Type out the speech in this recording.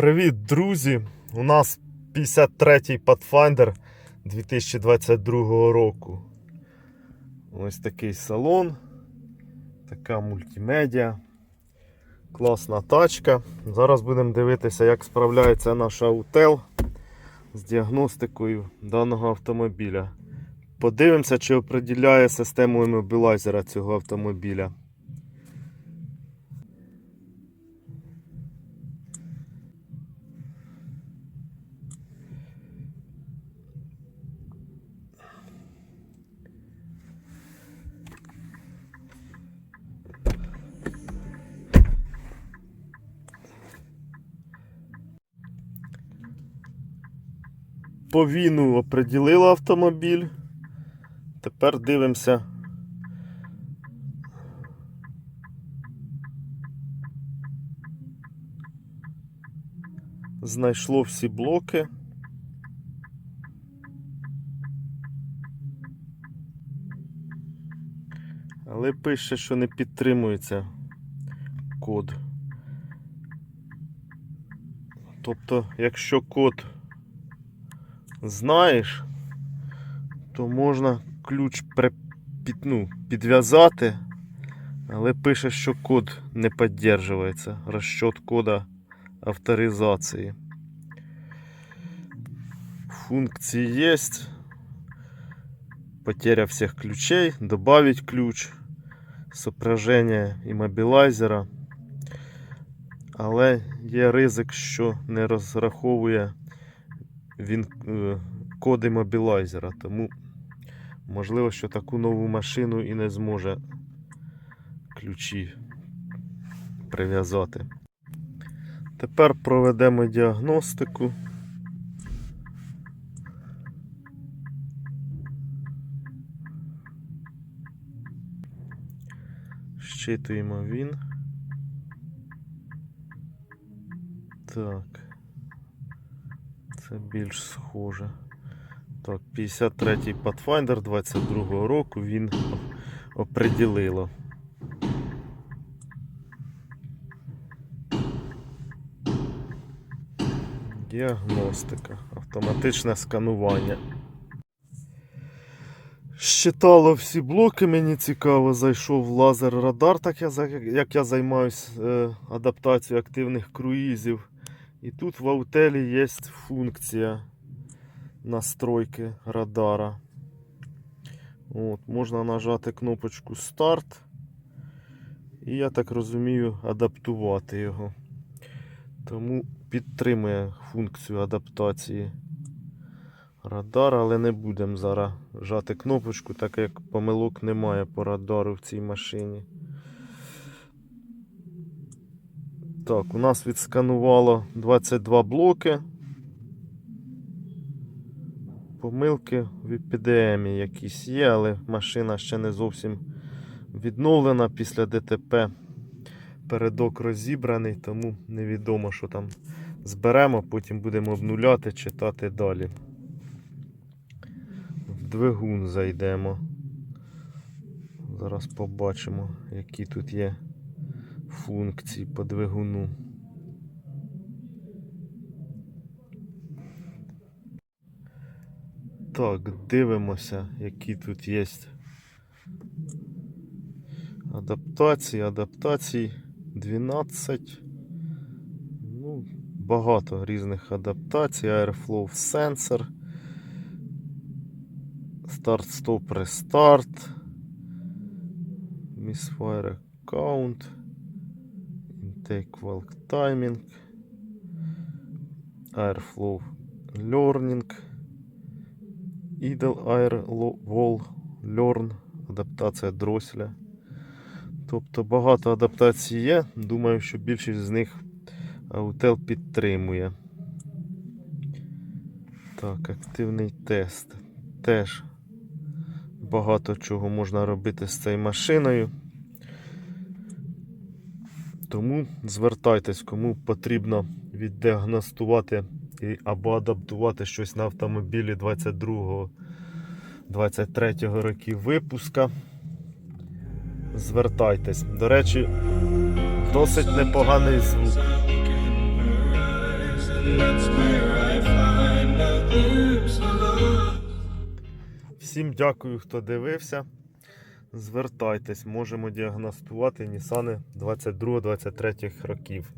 Привіт, друзі! У нас 53-й Pathfinder 2022 року. Ось такий салон, така мультимедіа, класна тачка. Зараз будемо дивитися, як справляється наш аутел з діагностикою даного автомобіля. Подивимося, чи оприділяє систему іммобілайзера цього автомобіля. По віну оприділила автомобіль. Тепер дивимося. Знайшло всі блоки. Але пише, що не підтримується код. Тобто, якщо код знаєш, то можна ключ ну, підв'язати, але пише, що код не підтримується. Розчет кода авторизації. Функції є. Потеря всіх ключей, добавить ключ, сопряження іммобілайзера. Але є ризик, що не розраховує він е, коди мобілайзера, тому можливо, що таку нову машину і не зможе ключі прив'язати. Тепер проведемо діагностику. Щитуємо він. Так. Це більш схоже. Так, 53-й Pathfinder 22-го року він оприділило. Діагностика, автоматичне сканування. Щитало всі блоки, мені цікаво, зайшов лазер радар, так як я займаюсь е, адаптацією активних круїзів. І тут в аутелі є функція настройки радара. От, можна нажати кнопочку старт. І я так розумію, адаптувати його. Тому підтримує функцію адаптації радара, але не будемо зараз жати кнопочку, так як помилок немає по радару в цій машині. Так, у нас відсканувало 22 блоки. Помилки в EPDM якісь є, але машина ще не зовсім відновлена після ДТП. Передок розібраний, тому невідомо, що там зберемо, потім будемо обнуляти, читати далі. В двигун зайдемо. Зараз побачимо, які тут є функції по двигуну. Так, дивимося, які тут є адаптації, адаптацій. 12. Ну, багато різних адаптацій, Airflow Sensor, Start Stop Restart, Misfire Intake Walk Timing, Airflow Learning, Idle Air Wall Learn, адаптація дросля. Тобто багато адаптацій є. Думаю, що більшість з них Autel підтримує. Так, активний тест. Теж багато чого можна робити з цією машиною. Тому звертайтесь, кому потрібно віддіагностувати і або адаптувати щось на автомобілі 22-23 років випуска. Звертайтесь. До речі, досить непоганий звук. Всім дякую, хто дивився. Звертайтесь, можемо діагностувати Нісани 22-23 років.